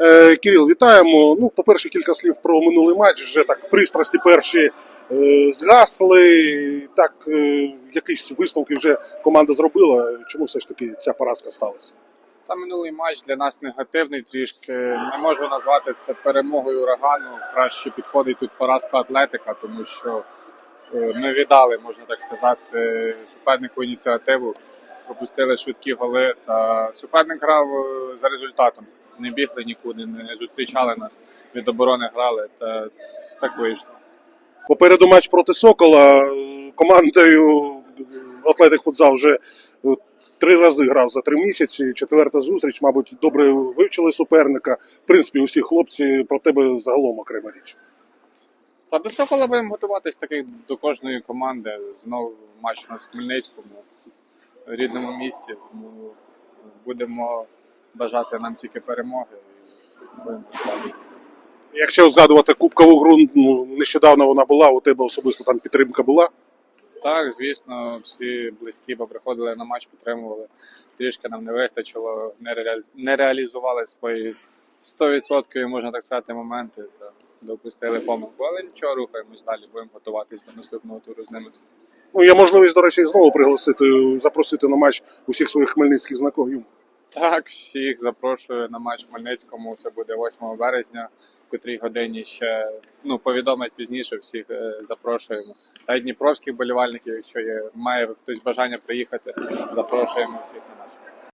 Е, Кирил, вітаємо. Ну, по-перше, кілька слів про минулий матч. Вже так пристрасті перші е, згасли. Так, е, якісь висновки вже команда зробила. Чому все ж таки ця поразка сталася? Та минулий матч для нас негативний трішки. Не можу назвати це перемогою урагану. Краще підходить тут поразка Атлетика, тому що ми віддали, можна так сказати, супернику ініціативу, пропустили швидкі голи. Та суперник грав за результатом. Не бігли нікуди, не зустрічали нас, від оборони грали. Та так вийшло. Попереду матч проти Сокола. Командою Атлетик Футзал вже е, три рази грав за три місяці. Четверта зустріч, мабуть, добре вивчили суперника. В принципі, усі хлопці про тебе загалом окрема річ. Та до Сокола будемо готуватись так як до кожної команди. Знову матч у нас в Хмельницькому, в рідному місті. Тому будемо бажати нам тільки перемоги. Якщо згадувати кубкову гру, ну, нещодавно вона була, у тебе особисто там підтримка була. Так, звісно, всі близькі приходили на матч, підтримували. Трішки нам не вистачило, не, реалі- не реалізували свої 100%, можна так сказати, моменти. Та допустили помилку. Але нічого, рухаємось далі, будемо готуватись до наступного туру з ними. Ну, є можливість, до речі, знову пригласити, запросити на матч усіх своїх хмельницьких знакомих. Так, всіх запрошую на матч в Хмельницькому. Це буде 8 березня, в котрій годині ще ну, повідомлять пізніше, всіх е, запрошуємо. Та й дніпровських болівальників, якщо є, має хтось бажання приїхати, запрошуємо всіх на матч.